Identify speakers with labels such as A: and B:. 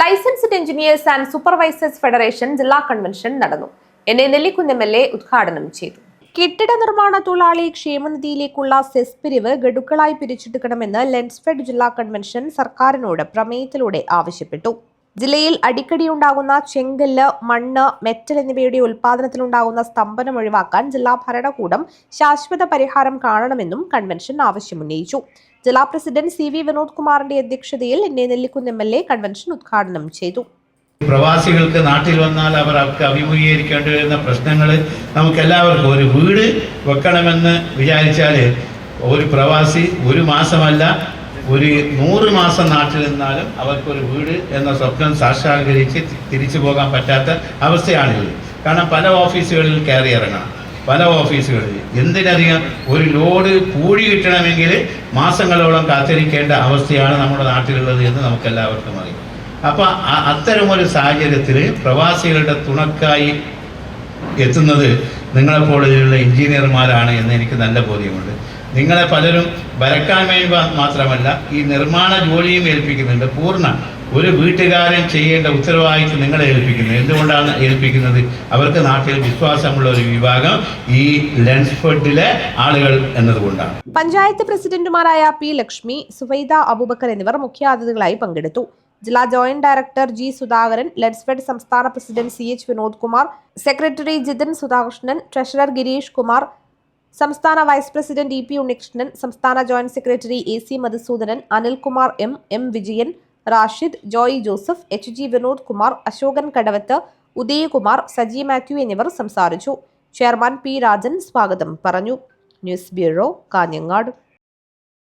A: Licensed engineers and supervisors federation ജില്ലാ convention നടന്നു. N A Nellikkunnu M L A ഉദ്ഘാടനം ചെയ്തു. കെട്ടിട നിർമ്മാണ തൊഴിലാളി ക്ഷേമനിധിയിലേക്കുള്ള സെസ് പിരിവ് ഗഡുക്കളായി പിരിച്ചെടുക്കണമെന്ന് ലെൻസ്ഫെഡ് ജില്ലാ കൺവെൻഷൻ സർക്കാരിനോട് പ്രമേയത്തിലൂടെ ആവശ്യപ്പെട്ടു. ജില്ലയിൽ അടിക്കടി ഉണ്ടാകുന്ന ചെങ്കല്ല് മണ്ണ് മെറ്റൽ എന്നിവയുടെ ഉൽപാദനത്തിലുണ്ടാകുന്ന സ്തംഭനം ഒഴിവാക്കാൻ ജില്ലാ ഭരണകൂടം ശാശ്വത പരിഹാരം കാണണമെന്നും കൺവെൻഷൻ ആവശ്യമുന്നയിച്ചു ജില്ലാ പ്രസിഡന്റ് സി വി വിനോദ് കുമാറിന്റെ അധ്യക്ഷതയിൽ N A Nellikkunnu M L A convention ഉദ്ഘാടനം ചെയ്തു.
B: പ്രവാസികൾക്ക് നാട്ടിൽ വന്നാൽ അവർ അവർക്ക് അഭിമുഖീകരിക്കേണ്ടി വരുന്ന പ്രശ്നങ്ങൾ നമുക്ക് എല്ലാവർക്കും ഒരു വീട് വെക്കണമെന്ന് വിചാരിച്ചാൽ ഒരു പ്രവാസി ഒരു മാസമല്ല ഒരു നൂറ് മാസം നാട്ടിൽ നിന്നാലും അവർക്കൊരു വീട് എന്ന സ്വപ്നം സാക്ഷാത്കരിച്ച് തിരിച്ചു പോകാൻ പറ്റാത്ത അവസ്ഥയാണിത് കാരണം പല ഓഫീസുകളിൽ കയറി ഇറങ്ങണം. പല ഓഫീസുകളിൽ. എന്തിനധികം ഒരു ലോഡ് കൂടി കിട്ടണമെങ്കിൽ മാസങ്ങളോളം കാത്തിരിക്കേണ്ട അവസ്ഥയാണ് നമ്മുടെ നാട്ടിലുള്ളത് എന്ന് നമുക്കെല്ലാവർക്കും അറിയാം. അപ്പോൾ അത്തരമൊരു സാഹചര്യത്തിൽ പ്രവാസികളുടെ തുണക്കായി എത്തുന്നത് നിങ്ങളെപ്പോലെയുള്ള എഞ്ചിനീയർമാരാണ് എന്ന് എനിക്ക് നല്ല ബോധ്യമുണ്ട്. നിങ്ങളെ പലരും വരക്കാൻ വേണ്ടി മാത്രമല്ല ഈ നിർമ്മാണ ജോലിയും ഏൽപ്പിക്കുന്നുണ്ട്. പൂർണ ഒരു വീട്ടുകാരൻ ചെയ്യേണ്ട ഉത്തരവാദിത്വം നിങ്ങളെ ഏൽപ്പിക്കുന്നത് എന്തുകൊണ്ടാണ് ഏൽപ്പിക്കുന്നത്? അവർക്ക് നാട്ടിൽ വിശ്വാസമുള്ള ഒരു വിഭാഗം ഈ ലെൻസ്ഫെഡിലെ ആളുകൾ എന്നതുകൊണ്ടാണ്.
A: പഞ്ചായത്ത് പ്രസിഡന്റുമാരായ പി ലക്ഷ്മി സുവൈദ അബൂബക്കർ എന്നിവർ മുഖ്യാതിഥികളായി പങ്കെടുത്തു. ജില്ലാ ജോയിന്റ് ഡയറക്ടർ ജി സുധാകരൻ ലെഡ്സ്ഫെഡ് സംസ്ഥാന president C H Vinod Kumar secretary Jithin Sudhakrishnan treasurer Gireesh Kumar സംസ്ഥാന vice president E P Unnikrishnan സംസ്ഥാന joint secretary A C Madhusudanan Anilkumar M M Vijayan Rashid Joy Joseph H G Vinod Kumar Ashokan Kadavath Udayakumar Saji Mathew എന്നിവർ സംസാരിച്ചു. Chairman P Rajan സ്വാഗതം പറഞ്ഞു. News bureau Kanhangad.